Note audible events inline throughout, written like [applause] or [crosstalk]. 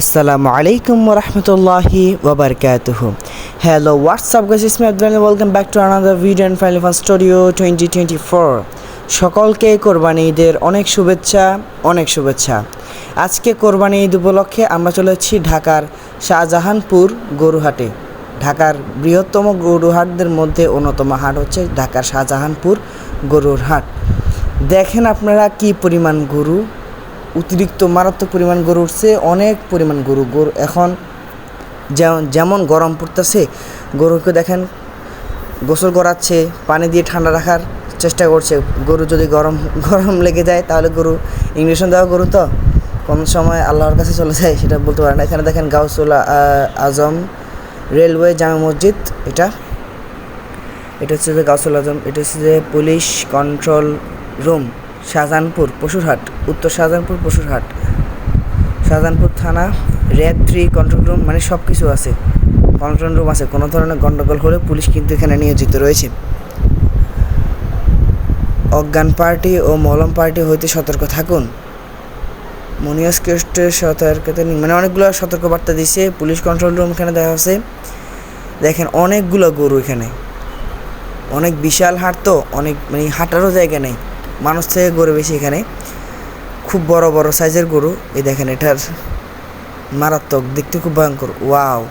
আসসালামু আলাইকুম রহমতুল্লাহি ওবরকাতুহ hello WhatsApp guys ইসমি Abdul welcome back to another video and final fun studio twenty twenty four সকলকে কোরবানি ঈদের অনেক শুভেচ্ছা অনেক শুভেচ্ছা। আজকে কোরবানি ঈদ উপলক্ষে আমরা চলে যাচ্ছি ঢাকার শাহজাহানপুর গরুহাটে। ঢাকার বৃহত্তম গরুহাটদের মধ্যে অন্যতম হাট হচ্ছে ঢাকার শাহজাহানপুর গরুর হাট। দেখেন আপনারা কি পরিমাণ গরু অতিরিক্ত মারাত্মক পরিমাণ গরু উঠছে, অনেক পরিমাণ গরু। গরু এখন যেমন গরম পড়তেছে, গরুকে দেখেন, গোসল করাচ্ছে, পানি দিয়ে ঠান্ডা রাখার চেষ্টা করছে। গরু যদি গরম [laughs] গরম লেগে যায়, তাহলে গরু ইঞ্জেকশন দেওয়া গরু তো। কোন সময় আল্লাহর কাছে চলে যায়, সেটা বলতে পারে না। এখানে দেখেন গাউসুল আজম রেলওয়ে জামা মসজিদ, এটা। এটা হচ্ছে যে গাউসুল আজম, এটা হচ্ছে যে police control room. Shahjahanpur, Pashurhat, উত্তর শাহজাহানপুর, পশুরহাট। শাহজাহানপুর থানা, র্যাব থ্রি কন্ট্রোল রুম মানে সব কিছু আছে। কন্ট্রোল রুম আছে, কোনো ধরনের গণ্ডগোল হলে পুলিশ কিন্তু এখানে নিয়োজিত রয়েছে। অজ্ঞান পার্টি ও মলম পার্টি হইতে সতর্ক থাকুন। মনিয়াস কেস্টের সতর্কতা মানে অনেকগুলো সতর্কবার্তা দিছে, পুলিশ কন্ট্রোল রুম এখানে দেখা আছে। দেখেন, অনেকগুলো গরু এখানে। অনেক বিশাল হাট তো, অনেক মানে হাঁটারও জায়গা নেই। মানুষ থেকে গরু বেশি এখানে। খুব বড় বড় সাইজের গরু। এই দেখেন, এটার মারাত্মক, দেখতে খুব ভয়ঙ্কর। ওয়াও!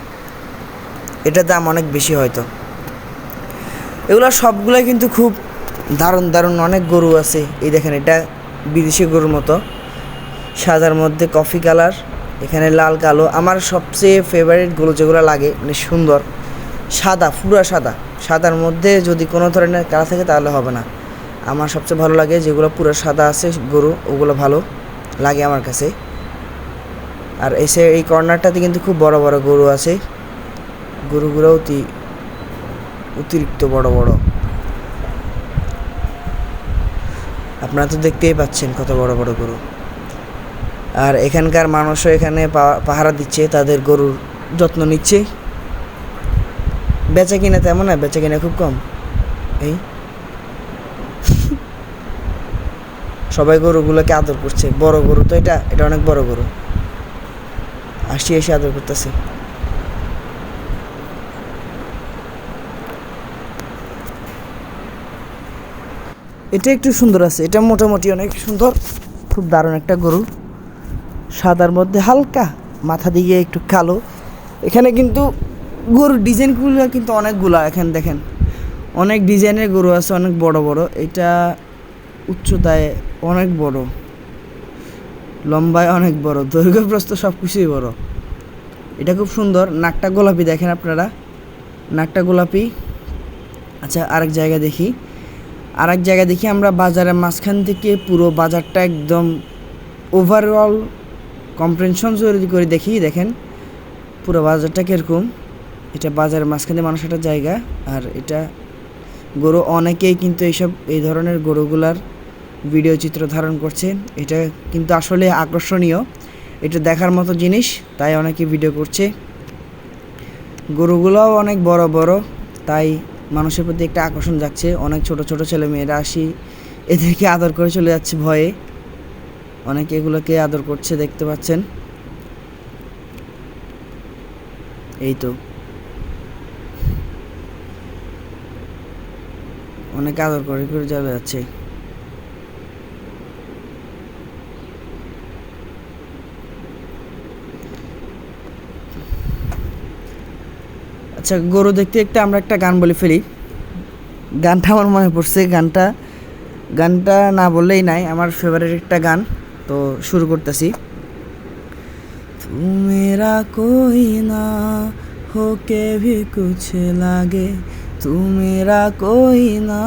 এটার দাম অনেক বেশি হয়তো। এগুলো সবগুলোই কিন্তু খুব দারুণ দারুণ অনেক গরু আছে। এই দেখেন, এটা বিদেশি গরুর মতো। সাদার মধ্যে কফি কালার এখানে লাল, কালো। আমার সবচেয়ে ফেভারিট গরু যেগুলো লাগে মানে সুন্দর, সাদা, পুরা সাদা। সাদার মধ্যে যদি কোনো ধরনের কালার থাকে তাহলে হবে না। আমার সবচেয়ে ভালো লাগে যেগুলো পুরো সাদা আছে, গরু, ওগুলো ভালো লাগে আমার কাছে। আর এসে এই কর্নারটাতে কিন্তু খুব বড় বড় গরু আছে। গরুগুলো অতি অতিরিক্ত বড় বড়। আপনারা তো দেখতেই পাচ্ছেন কত বড় বড় গরু। আর এখানকার মানুষও এখানে পাহারা দিচ্ছে, তাদের গরুর যত্ন নিচ্ছে। বেচা কিনা তেমন না, বেচা কিনা খুব কম। এই সবাই গরুগুলোকে আদর করছে। বড় গরু তো এটা এটা অনেক বড় গরু। আসি এসে আদর করতেছে। এটা একটু সুন্দর আছে। এটা মোটামুটি অনেক সুন্দর। খুব দারুণ একটা গরু। সাদার মধ্যে হালকা, মাথা দিকে একটু কালো। এখানে কিন্তু গরুর ডিজাইনগুলো কিন্তু অনেকগুলো, এখানে দেখেন। অনেক ডিজাইনের গরু আছে, অনেক বড় বড়। এটা উচ্চতায় অনেক বড়। লম্বায় অনেক বড়। দৈর্ঘ্য প্রস্থ সব কিছুই বড়। এটা খুব সুন্দর। নাকটা গোলাপি দেখেন আপনারা। নাকটা গোলাপি। আচ্ছা আরেক জায়গা দেখি। আরেক জায়গা দেখি আমরা বাজারের মাঝখান থেকে পুরো বাজারটা একদম ওভারঅল কম্প্রেনশন যদি করে দেখি। দেখেন, পুরো বাজারটা কীরকম। এটা বাজারের মাঝখানে মানুষ একটা জায়গা। আর এটা গরু অনেকেই কিন্তু এইসব, এই ধরনের গরুগুলার ভিডিও চিত্র ধারণ করছে। এটা কিন্তু আসলে আকর্ষণীয়। এটা দেখার মতো জিনিস, তাই অনেকে ভিডিও করছে। গরুগুলোও অনেক বড় বড়, তাই মানুষের প্রতি একটা আকর্ষণ যাচ্ছে অনেক ছোট ছোট ছেলে মেয়েরা আসি, এদেরকে আদর করে চলে যাচ্ছে ভয়ে। অনেকে এগুলোকে আদর করছে, দেখতে পাচ্ছেন। এই তো। অনেকে আদর করে করে চলে যাচ্ছে। আচ্ছা গরু দেখতে দেখতে আমরা একটা গান বলে ফেলি। গানটা আমার মনে পড়ছে, গানটা গানটা না বললেই নাই, আমার ফেভারিট একটা গান। তো শুরু করতেছি। তুমেরা কই না হোকে ভি কুছ লাগে। তুমেরা কই না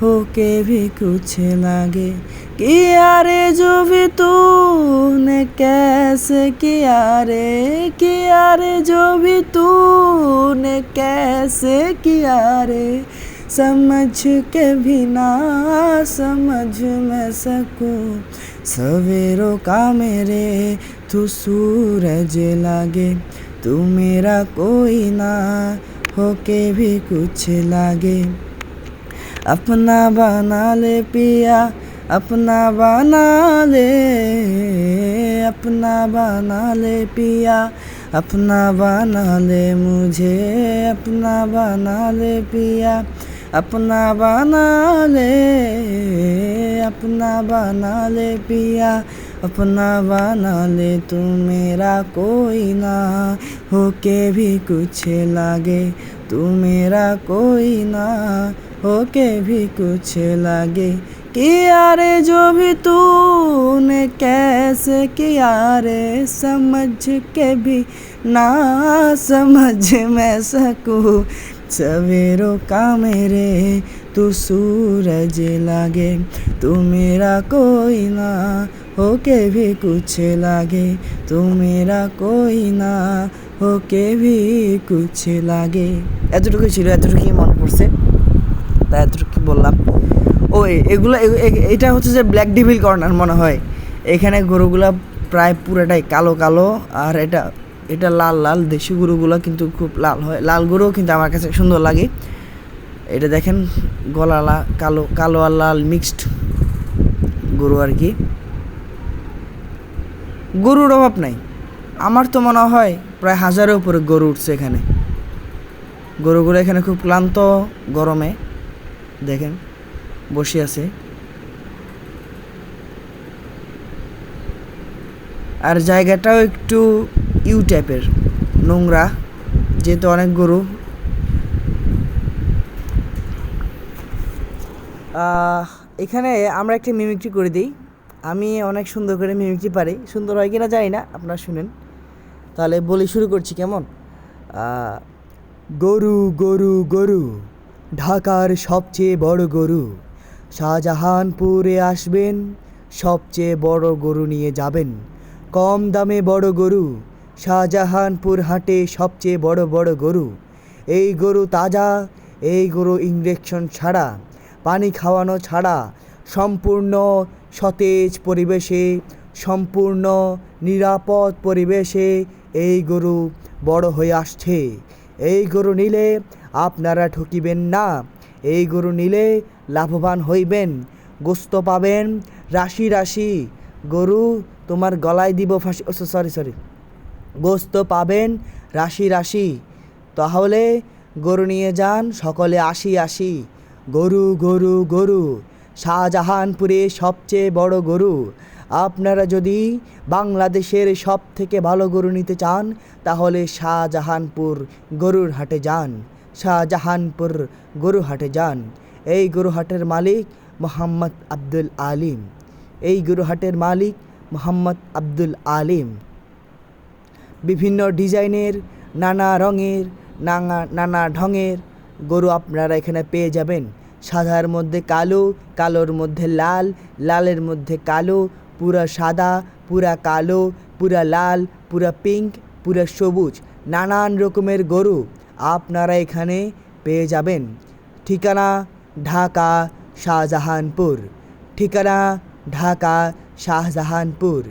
मेरा कोई ना हो के भी कुछ लागे किया रे जो भी तूने, कैसे किया रे? किया रे जो भी तूने, कैसे किया रे? समझ के भी ना, समझ मैं सकूँ। सवेरों का मेरे, तू सूरज लागे। तू मेरा कोई ना, होके भी कुछ लागे। अपना बना ले पिया, अपना बना ले, अपना बना ले पिया, अपना बना ले मुझे, अपना बना ले पिया, अपना बना ले, अपना बना ले पिया, अपना बना ले तू मेरा कोई ना, होके भी कुछ लागे तू मेरा कोई ना। होके भी कुछ लागे किया रे जो भी तूने कैसे किया रे समझ के भी ना समझ मैं सकूँ सवेरों का मेरे तू सूरज लागे तू मेरा कोई ना होके भी कुछ लागे तू मेरा कोई না ওকে ভি কুছ লাগে এতটুকু ছিল এতটুকুই মনে পড়ছে তাই এতটুকু বললাম? ও এগুলো এটা হচ্ছে যে ব্ল্যাক ডিভিল কর্নার মনে হয়। এখানে গরুগুলা প্রায় পুরোটাই কালো কালো, আর এটা এটা লাল লাল। দেশি গরুগুলো কিন্তু খুব লাল হয়। লাল গরুও কিন্তু আমার কাছে সুন্দর লাগে। এটা দেখেন গলা লা কালো কালো আর লাল মিক্সড গরু আর কি। গরুর অভাব নাই। আমার তো মনে হয় প্রায় হাজারের উপরে গরু উঠছে এখানে। গরুগুলো এখানে খুব ক্লান্ত গরমে। দেখেন, বসে আছে। আর জায়গাটাও একটু ইউ টাইপের, নোংরা, যেহেতু অনেক গরু। এখানে আমরা একটি মিমিক্রি করে দিই। আমি অনেক সুন্দর করে মিমিক্রি পারি। সুন্দর হয় কিনা জানি না, আপনারা শুনেন। তাহলে বলি শুরু করছি, কেমন? গরু গরু গরু। ঢাকার সবচেয়ে বড় গরু। শাহজাহানপুরে আসবেন, সবচেয়ে বড় গরু নিয়ে যাবেন। কম দামে বড় গরু, শাহজাহানপুর হাটে সবচেয়ে বড় বড় গরু। এই গরু তাজা, এই গরু ইঞ্জেকশন ছাড়া, পানি খাওয়ানো ছাড়া, সম্পূর্ণ সতেজ পরিবেশে, সম্পূর্ণ নিরাপদ পরিবেশে এই গরু বড় হয়ে আসছে। এই গরু নিলে আপনারা ঠকিবেন না। এই গরু নিলে লাভবান হইবেন, গোস্ত পাবেন, রাশি রাশি। গরু তোমার গলায় দিব ফাঁসি, ও, সরি সরি। গোস্ত পাবেন, রাশি রাশি। তাহলে গরু নিয়ে যান সকলে আসি আসি গরু গরু গরু, শাহজাহানপুরে সবচেয়ে বড় গরু। আপনারা যদি বাংলাদেশের সব থেকে ভালো গরু নিতে চান, তাহলে শাহজাহানপুর গরুর হাটে যান। শাহজাহানপুর গরু হাটে যান। এই গরু হাটের মালিক মোহাম্মদ আব্দুল আলিম। এই গরু হাটের মালিক মোহাম্মদ আব্দুল আলিম। বিভিন্ন ডিজাইনের, নানা রঙের নানা নানা ঢঙের গরু আপনারা এখানে পেয়ে যাবেন। সাদার মধ্যে কালো, কালোর মধ্যে লাল, লালের মধ্যে কালো, পুরা সাদা, পুরা কালো, পুরা লাল, পুরা পিঙ্ক, পুরা সবুজ, নানান রকমের গরু। আপনারা এখানে পেয়ে যাবেন। ঠিকানা ঢাকা শাহজাহানপুর। ঠিকানা ঢাকা শাহজাহানপুর।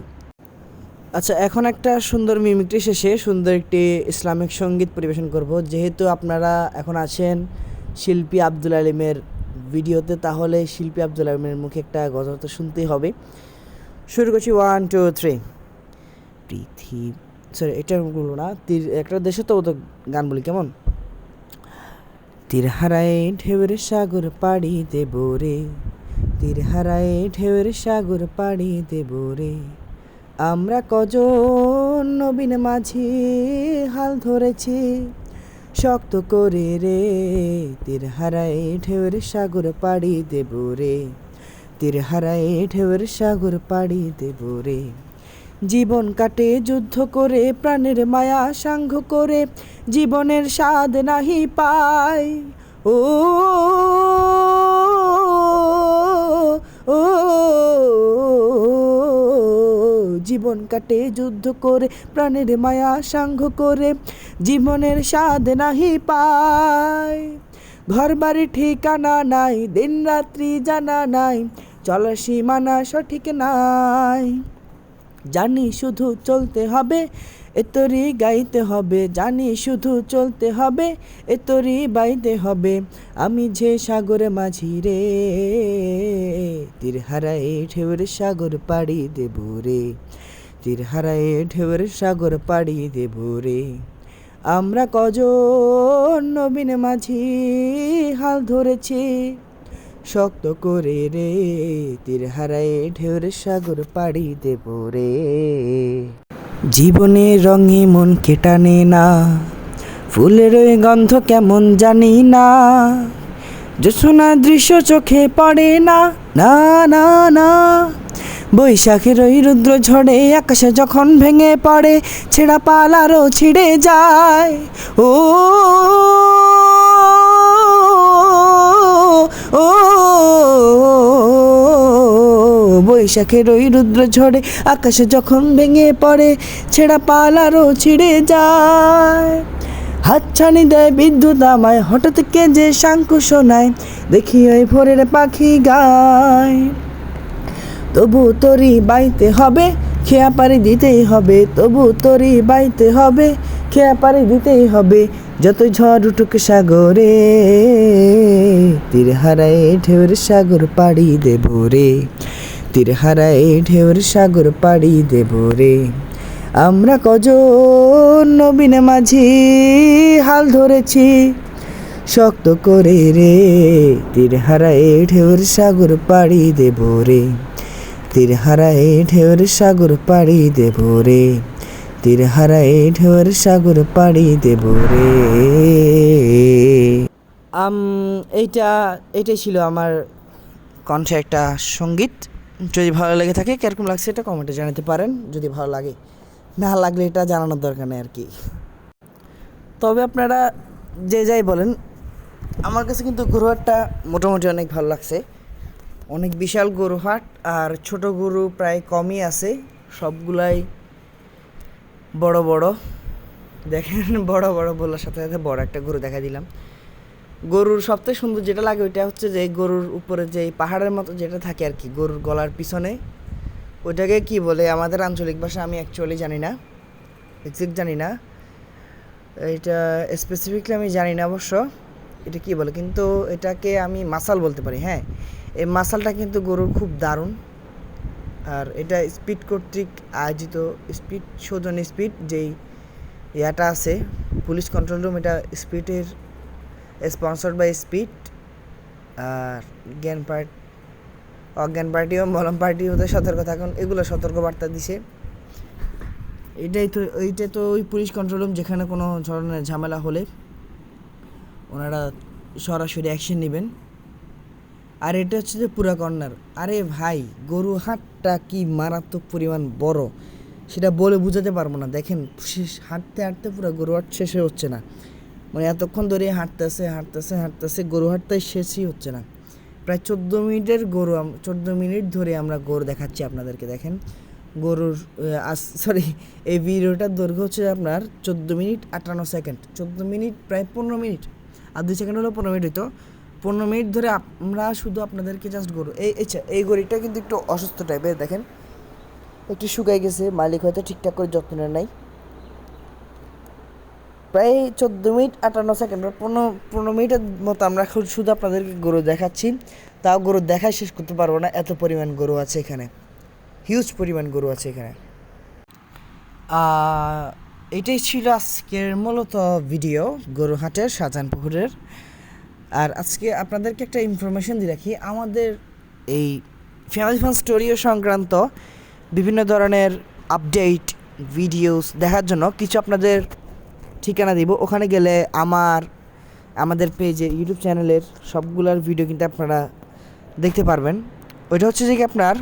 আচ্ছা এখন একটা সুন্দর মিমিক্রি শেষে সুন্দর একটি ইসলামিক সংগীত পরিবেশন করব। যেহেতু আপনারা এখন আছেন শিল্পী আব্দুল আলিমের ভিডিওতে, তাহলে শিল্পী আব্দুল আলিমের মুখে একটা গজল তো শুনতেই হবে। শুরু করছি ওয়ান টু থ্রি পৃথিবী সরি এটা বলব না একটা দেশে তো তো গান বলি, কেমন? তীর হারায় ঢেউয়ের সাগর পাড়ি দেব রে। তীর হারায় ঢেউয়ের সাগর পাড়ি দেব রে। আমরা কজন নবীন মাঝি হাল ধরেছি শক্ত করে রে। তীর হারায় ঢেউয়ের সাগর পাড়ি দেব রে। তীর হারায় ঢেউয়ের সাগর পাড়ি দেব রে। জীবন কাটে, যুদ্ধ করে, প্রাণের মায়া সাঙ্গ করে, জীবনের স্বাদ নাহি পায়। ও ও, জীবন কাটে, যুদ্ধ করে, প্রাণের মায়া সাঙ্গ করে, জীবনের স্বাদ নাহি পায়। ঘর বাড়ি ঠিকানা নাই দিন রাত্রি জানা নাই চলার সীমানা সঠিক নাই। জানি শুধু চলতে হবে এতরি গাইতে হবে। জানি শুধু চলতে হবে এতরি বাইতে হবে। আমি যে সাগরে মাঝি রে তীর হারাই ঢেউর সাগর পাড়ি দেব রে। তীর হারায়ে ঢেউয়ের সাগর পাড়ি দেব রে। আমরা কজন নবীন মাঝি হাল ধরেছি শক্ত করে রে, তীর হারায়ে ঢেউয়ের সাগর পাড়ি দেব রে। জীবনে রঙে মন কেটানে না, ফুলের ওই গন্ধ কেমন জানি না। জোছনা দৃশ্য চোখে পড়ে না না না না। বৈশাখের ওই রুদ্র ঝড়ে আকাশে যখন ভেঙে পড়ে, ছেঁড়া পাল আরও ছিঁড়ে যায়। ও ও, বৈশাখের ওই রুদ্র ঝড়ে আকাশে যখন ভেঙে পড়ে, ছেঁড়া পালারও ছিঁড়ে যায়। হাতছানি দেয় বিদ্যুৎ আমায়, হঠাৎ কে যে শাঙ্কু শোনায়, দেখি ওই ভোরের পাখি গায়। তবু তরি বাইতে হবে, খেয়া পারি দিতেই হবে, তবু তরি বাইতে হবে, খেয়া পারি দিতেই হবে যত ঝড় উঠুক সাগরে তীর হারায় ঢেউর সাগর পাড়ি দেব রে। তীর হারায় ঢেউর সাগর পাড়ি দেব রে। আমরা কজন নবীন মাঝি হাল ধরেছি শক্ত করে রে। তীর হারায় ঢেউর সাগর পাড়ি দেব রে। তীর হারায় ঢেউর সাগর পাড়ি দেব রে। তীর হারায় ঢেউর সাগর পাড়ি দেব রে। আম, এইটা এটাই ছিল আমার কণ্ঠে একটা সংগীত। যদি ভালো লেগে থাকে, কীরকম লাগছে এটা কমেন্টে জানাতে পারেন। যদি ভালো লাগে, না লাগলে এটা জানানোর দরকার নেই আর কি। তবে আপনারা যে যাই বলেন, আমার কাছে কিন্তু গরুহাটটা মোটামুটি অনেক ভালো লাগছে। অনেক বিশাল গরুহাট, আর ছোট গরু প্রায় কমই আছে। সবগুলাই বড় বড়, দেখেন [laughs] বড় বড় বলার সাথে সাথে বড় একটা গরু দেখা দিলাম। গরুর সবথেকে সুন্দর যেটা লাগে ওইটা হচ্ছে যে গরুর উপরে যে পাহাড়ের মতো যেটা থাকে আর কি, গরুর গলার পিছনে, ওইটাকে কি বলে আমাদের আঞ্চলিক ভাষা আমি অ্যাকচুয়ালি জানি না এক্সাক্ট জানি না। এটা স্পেসিফিকলি আমি জানি না অবশ্য, এটা কি বলে, কিন্তু এটাকে আমি মাসাল বলতে পারি হ্যাঁ। এই মাসালটা কিন্তু গরুর খুব দারুণ আর এটা স্পিড কর্তৃক আয়োজিত স্পিড শোধন স্পিড, যেই ইয়াটা আছে, পুলিশ কন্ট্রোল রুম, এটা স্পিডের স্পন্সর্ড বাই স্পিড, আর জ্ঞান পার্ট, অজ্ঞান পার্টি ও মলম পার্টি হতে সতর্ক থাকুন, এগুলো সতর্ক বার্তা দিছে। এটাই তো, এইটা তো ওই পুলিশ কন্ট্রোল রুম, যেখানে কোনো ধরনের ঝামেলা হলে ওনারা সরাসরি অ্যাকশন নেবেন। আর এটা হচ্ছে যে পুরা কর্নার। আরে ভাই গরু হাটটা কি মারাত্মক পরিমাণ বড়? সেটা বলে বুঝাতে পারব না। দেখেন, শেষ হাঁটতে হাঁটতে পুরো গরু হাট শেষে হচ্ছে না। মানে এতক্ষণ ধরে হাঁটতেছে হাঁটতেছে হাঁটতেছে, গরু হাটটাই শেষই হচ্ছে না। প্রায় চোদ্দ মিনিটের গরু চোদ্দ মিনিট ধরে আমরা গরু দেখাচ্ছি আপনাদেরকে, দেখেন। গরুর সরি [laughs] এই ভিডিওটার দৈর্ঘ্য হচ্ছে আপনার চোদ্দ মিনিট আটান্ন সেকেন্ড। চোদ্দ মিনিট, প্রায় পনেরো মিনিট। আর দুই সেকেন্ড হলো পনেরো মিনিট হতো পনেরো মিনিট ধরে আমরা শুধু আপনাদেরকে জাস্ট গরু, এই আচ্ছা এই গরুটা কিন্তু একটু অসুস্থ টাইপের দেখেন। একটু শুকাই গেছে, মালিক হয়তো ঠিকঠাক করে যত্ন নেয় নাই। প্রায় চোদ্দ মিনিট আটান্ন সেকেন্ড পনেরো পনেরো মিনিটের মতো আমরা খু- শুধু আপনাদেরকে গরু দেখাচ্ছি। তাও গরু দেখাই শেষ করতে পারব না, এত পরিমাণ গরু আছে এখানে। হিউজ পরিমাণ গরু আছে এখানে। এটাই ছিল আজকের মূলত ভিডিও গরু হাটের গরুহাটের শাহজাহানপুকুরের আর আজকে আপনাদেরকে একটা ইনফরমেশন দিয়ে রাখি। আমাদের এই ফ্যামিলি ফান স্টোরিও সংক্রান্ত বিভিন্ন ধরনের আপডেট ভিডিওস দেখার জন্য কিছু আপনাদের ঠিকানা দিব। ওখানে গেলে আমার, আমাদের পেজে ইউটিউব চ্যানেলের সবগুলোর ভিডিও কিন্তু আপনারা দেখতে পারবেন। ওইটা হচ্ছে যে কি আপনার,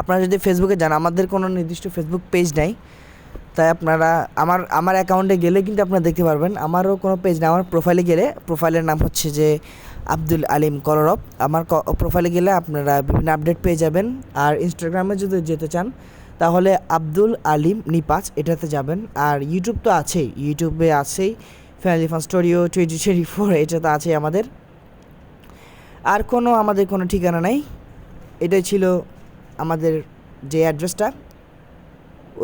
আপনারা যদি ফেসবুকে যান, আমাদের কোনো নির্দিষ্ট ফেসবুক পেজ নাই। তাই আপনারা আমার আমার অ্যাকাউন্টে গেলে কিন্তু আপনারা দেখতে পারবেন। আমারও কোনো পেজ নেই, আমার প্রোফাইলে গেলে প্রোফাইলের নাম হচ্ছে যে আব্দুল আলিম কলরব। আমার প্রোফাইলে গেলে আপনারা বিভিন্ন আপডেট পেয়ে যাবেন। আর ইনস্টাগ্রামে যদি যেতে চান, তাহলে আব্দুল আলিম নিপাচ এটাতে যাবেন। আর ইউটিউব তো আছেই ইউটিউবে আছেই family fun studio twenty twenty four এটা তো আছেই আমাদের। আর কোনো আমাদের কোনো ঠিকানা নাই। এটাই ছিল আমাদের যে অ্যাড্রেসটা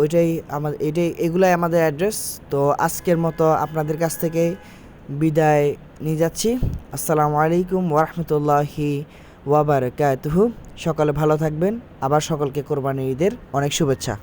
ওইটাই আমাদের এটাই, এগুলাই আমাদের অ্যাড্রেস তো আজকের মতো আপনাদের কাছ থেকে বিদায় নিয়ে যাচ্ছি। আসসালামু আলাইকুম ওরহমতুল্লাহি ওয়াবারকাতুহু। সকালে ভালো থাকবেন। আবার সকলকে কোরবানি ঈদের অনেক শুভেচ্ছা।